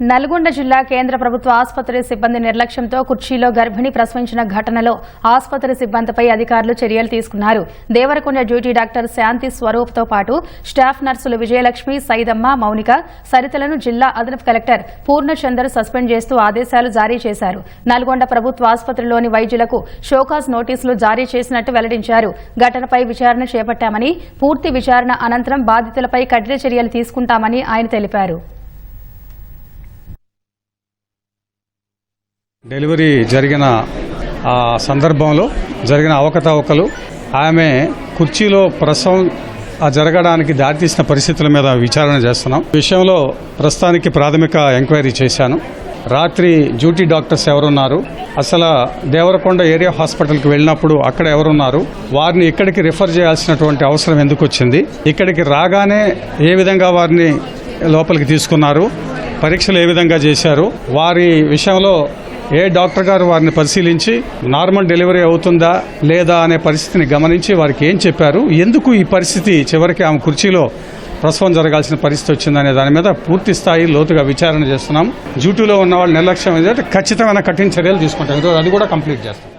నల్గొండ జిల్లా కేంద్ర ప్రభుత్వ ఆసుపత్రి సిబ్బంది నిర్లక్ష్యంతో కుర్చీలో గర్భిణి ప్రసవించిన ఘటనలో ఆసుపత్రి సిబ్బందిపై అధికారులు చర్యలు తీసుకున్నారు. దేవరకొండ డ్యూటీ డాక్టర్ శాంతి స్వరూప్తో పాటు స్టాఫ్ నర్సులు విజయలక్ష్మి సైదమ్మ మౌనిక సరితలను జిల్లా అదనపు కలెక్టర్ పూర్ణచందర్ సస్పెండ్ చేస్తూ ఆదేశాలు జారీ చేశారు. నల్గొండ ప్రభుత్వ ఆసుపత్రిలోని వైద్యులకు షోకాజ్ నోటీసులు జారీ చేసినట్టు వెల్లడించారు. ఘటనపై విచారణ చేపట్టామని పూర్తి విచారణ అనంతరం బాధితులపై కఠిన చర్యలు తీసుకుంటామని ఆయన తెలిపారు. డెలివరీ జరిగిన ఆ సందర్భంలో జరిగిన అవకతవకలు ఆమె కుర్చీలో ప్రసవం జరగడానికి దారితీసిన పరిస్థితుల మీద విచారణ చేస్తున్నాం. విషయంలో ప్రస్తుతానికి ప్రాథమిక ఎంక్వైరీ చేశాను. రాత్రి డ్యూటీ డాక్టర్స్ ఎవరున్నారు? అసలు దేవరకొండ ఏరియా హాస్పిటల్కి వెళ్ళినప్పుడు అక్కడ ఎవరున్నారు? వారిని ఇక్కడికి రిఫర్ చేయాల్సినటువంటి అవసరం ఎందుకు వచ్చింది? ఇక్కడికి రాగానే ఏ విధంగా వారిని లోపలికి తీసుకున్నారు? పరీక్షలు ఏ విధంగా చేశారు? వారి విషయంలో ఏ డాక్టర్ గారు వారిని పరిశీలించి నార్మల్ డెలివరీ అవుతుందా లేదా అనే పరిస్థితిని గమనించి వారికి ఏం చెప్పారు? ఎందుకు ఈ పరిస్థితి? చివరికి ఆమె కుర్చీలో ప్రసవం జరగాల్సిన పరిస్థితి వచ్చిందనే దాని మీద పూర్తి స్థాయి లోతుగా విచారణ చేస్తున్నాం. డ్యూటీలో ఉన్న వాళ్ళు నిర్లక్ష్యం ఏంటంటే ఖచ్చితమైన కఠిన చర్యలు తీసుకుంటాం ఈరోజు అది కూడా కంప్లీట్ చేస్తాం.